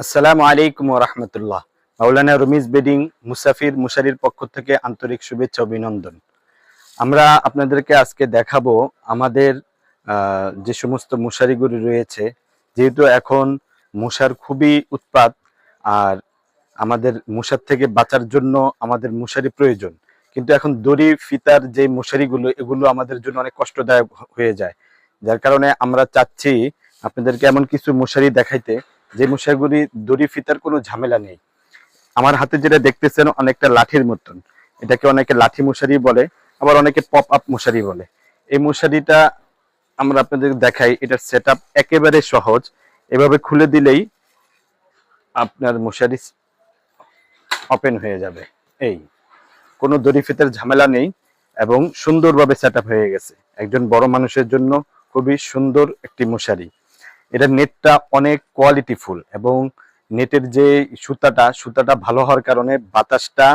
আসসালামু আলাইকুম রহমতুল্লাহ। মাওলানা রমিজ বেডিং মুসাফির মুশারির পক্ষ থেকে আন্তরিক শুভেচ্ছা অভিনন্দন। আমরা আপনাদেরকে আজকে দেখাবো আমাদের যে সমস্ত মশারিগুলি রয়েছে, যেহেতু এখন মশার খুবই উৎপাত, আর আমাদের মশার থেকে বাঁচার জন্য আমাদের মশারি প্রয়োজন। কিন্তু এখন দড়ি, ফিতার যে মশারিগুলো, এগুলো আমাদের জন্য অনেক কষ্টদায়ক হয়ে যায়। যার কারণে আমরা চাচ্ছি আপনাদেরকে এমন কিছু মশারি দেখাইতে যে মশারিগুলি দড়ি ফিতার কোনো ঝামেলা নেই। আমার হাতে যেটা দেখতেছেন অনেকটা লাঠির মতন। এটাকে অনেকে লাঠি মশারি বলে, আবার অনেকে পপ আপ মশারি বলে। এই মশারিটা আমরা আপনাদের দেখাই, এটার সেট একেবারে সহজ। এভাবে খুলে দিলেই আপনার মশারি ওপেন হয়ে যাবে। এই, কোনো দড়ি ফিতার ঝামেলা নেই এবং সুন্দরভাবে সেট হয়ে গেছে। একজন বড় মানুষের জন্য খুবই সুন্দর একটি মশারি। এটা নেটটা অনেক কোয়ালিটিফুল এবং নেটের যে সুতাটা সুতাটা ভালো হওয়ার কারণে বাতাসটা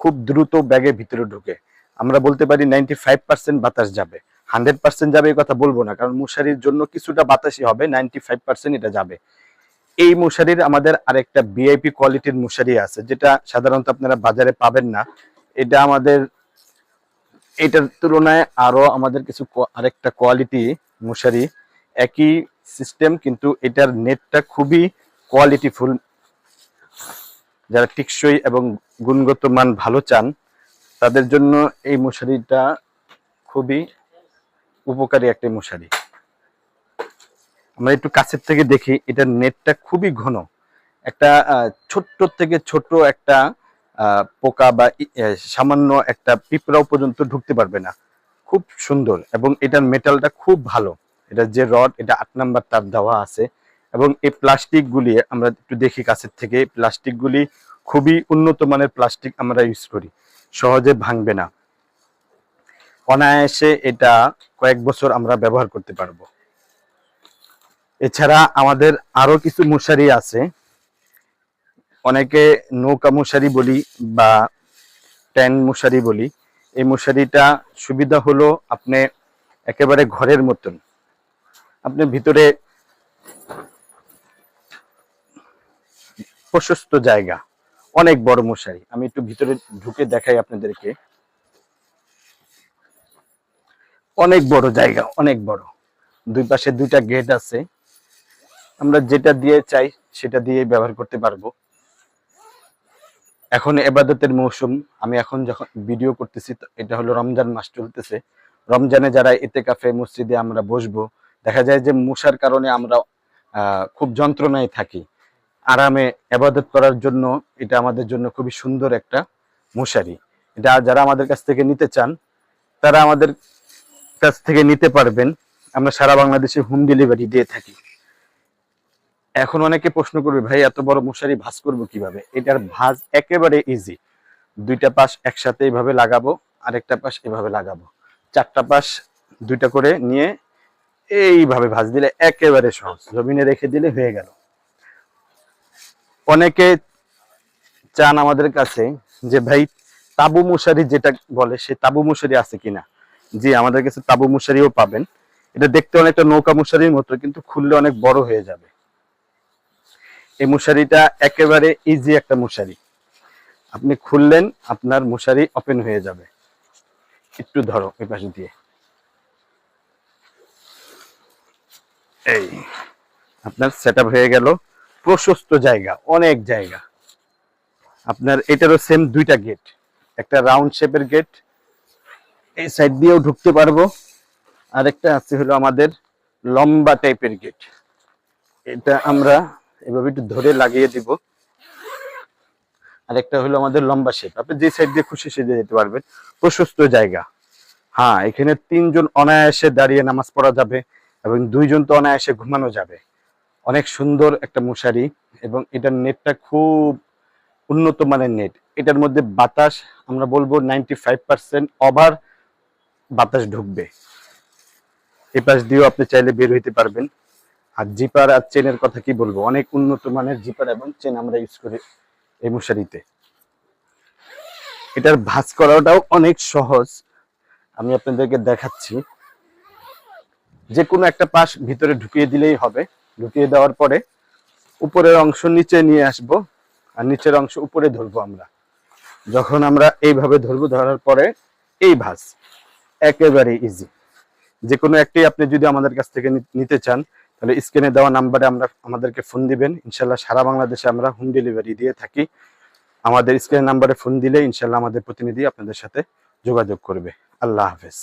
খুব দ্রুত ব্যাগের ভিতরে ঢুকে। আমরা বলতে পারি নাইনটি ফাইভ পার্সেন্ট বাতাস যাবে। হান্ড্রেড পার্সেন্ট যাবে এই কথা বলব না, কারণ মশারির জন্য কিছুটা বাতাসই হবে নাইনটি ফাইভ পার্সেন্ট এটা যাবে। এই মশারির আমাদের আরেকটা ভিআইপি কোয়ালিটির মশারি আছে, যেটা সাধারণত আপনারা বাজারে পাবেন না। এটা আমাদের, এটার তুলনায় আরও আমাদের কিছু আরেকটা কোয়ালিটি মশারি একই সিস্টেম কিন্তু এটার নেটটা খুবই কোয়ালিটিফুল যারা টিকসই এবং গুণগত মান ভালো চান, তাদের জন্য এই মশারিটা খুবই উপকারী একটা মশারি। আমরা একটু কাছের থেকে দেখি, এটার নেটটা খুবই ঘন। একটা ছোট্ট থেকে ছোট একটা পোকা বা সামান্য একটা পিঁপড়াও পর্যন্ত ঢুকতে পারবে না। খুব সুন্দর এবং এটার মেটালটা খুব ভালো। এটা যে রড, এটা আট নাম্বার তার দেওয়া আছে। এবং এই প্লাস্টিক গুলি আমরা একটু দেখি কাছের থেকে, প্লাস্টিক গুলি খুবই উন্নত মানের প্লাস্টিক আমরা ইউজ করি। সহজে ভাঙবে না। অনায়াসে এটা কয়েক বছর আমরা ব্যবহার করতে পারব। এছাড়া আমাদের আরও কিছু মশারি আছে। অনেকে নৌকা মশারি বলি বা ট্যান মশারি বলি। এই মশারিটা সুবিধা হলো আপনি একেবারে ঘরের মতন। আপনি ভিতরে প্রশস্ত জায়গা। অনেক বড় মশারি। আমি একটু ভিতরে ঢুকে দেখাই আপনাদেরকে। অনেক বড় জায়গা, অনেক বড়। দুই পাশে দুইটা গেট আছে। আমরা যেটা দিয়ে চাই, সেটা দিয়ে ব্যবহার করতে পারব। এখন এবাদতের মৌসুম। আমি এখন যখন ভিডিও করতেছি এটা হলো রমজান মাস চলতেছে। রমজানে যারা এতে কাফে মসজিদে আমরা বসবো দেখা যায় যে মশার কারণে আমরা খুব যন্ত্রণায় থাকি। আরামে এবাদত করার জন্য এটা আমাদের জন্য খুবই সুন্দর একটা মশারি। এটা যারা আমাদের কাছ থেকে নিতে চান, তারা আমাদের কাছ থেকে নিতে পারবেন। আমরা সারা বাংলাদেশে হোম ডেলিভারি দিয়ে থাকি। এখন অনেকে প্রশ্ন করবে, ভাই, এত বড় মশারি ভাঁজ করব কীভাবে? এটার ভাঁজ একেবারে ইজি দুইটা পাশ একসাথে এইভাবে লাগাবো, আরেকটা পাশ এভাবে লাগাবো। চারটা পাশ দুইটা করে নিয়ে এইভাবে ভাঁজ দিলে একেবারে সহজ। জমিনে রেখে দিলে হয়ে গেল। অনেকে চান আমাদের কাছে যে, ভাই, তাবু মশারি যেটা বলে, সে তাবু মশারি আছে কিনা? জি, আমাদের কাছে তাবু মশারিও পাবেন। এটা দেখতে অনেকটা নৌকা মশারির মতো, কিন্তু খুললে অনেক বড় হয়ে যাবে। এই মশারিটা একেবারে ইজি একটা মশারি। আপনি খুললেন, আপনার মশারি ওপেন হয়ে যাবে। একটু ধরো এই পাশে দিয়ে। এই, আপনার সেট হয়ে গেল। প্রশস্ত জায়গা, অনেক জায়গা। আপনার এটারও সেম দুইটা গেট একটা রাউন্ড শেপের গেট এই সাইড দিয়েও ঢুকতে পারব। আরেকটা আছে হলো আমাদের লম্বা টাইপের গেট এটা আমরা এভাবে একটু ধরে লাগিয়ে দিব। আরেকটা হলো আমাদের লম্বা শেপ আপনি যে সাইড দিয়ে খুশি সেদিকে যেতে পারবেন। প্রশস্ত জায়গা। হ্যাঁ এখানে তিনজন অনায়াসে দাঁড়িয়ে নামাজ পড়া যাবে। এবং দুইজন তো অনায়াসে ঘুমানো যাবে। অনেক সুন্দর একটা মশারি এবং এটার নেটটা খুব উন্নত মানের নেট। এটার মধ্যে বাতাস, আমরা বলব নাইনটি ফাইভ পার্সেন্ট ওভার বাতাস ঢুকবে। এই পাশ দিয়েও আপনি চাইলে বের হইতে পারবেন। আর জিপার আর চেনের কথা কি বলব? অনেক উন্নত মানের জিপার এবং চেন আমরা ইউজ করি এই মশারিতে। এটার ভাঁজ করাটাও অনেক সহজ। আমি আপনাদেরকে দেখাচ্ছি। যে কোনো একটা পাশ ভিতরে ঢুকিয়ে দিলেই হবে। ঢুকিয়ে দেওয়ার পরে উপরের অংশ নিচে নিয়ে আসব আর নিচের অংশ উপরে ধরবো আমরা। যখন আমরা এইভাবে ধরবো, ধরার পরে এই ভাস একেবারে ইজি যে কোনো একটি আপনি যদি আমাদের কাছ থেকে নিতে চান, তাহলে স্ক্রিনে দেওয়া নাম্বারে আমরা আমাদেরকে ফোন দিবেন। ইনশাল্লাহ সারা বাংলাদেশে আমরা হোম ডেলিভারি দিয়ে থাকি। আমাদের স্ক্রিনের নাম্বারে ফোন দিলে ইনশাল্লাহ আমাদের প্রতিনিধি আপনাদের সাথে যোগাযোগ করবে। আল্লাহ হাফেজ।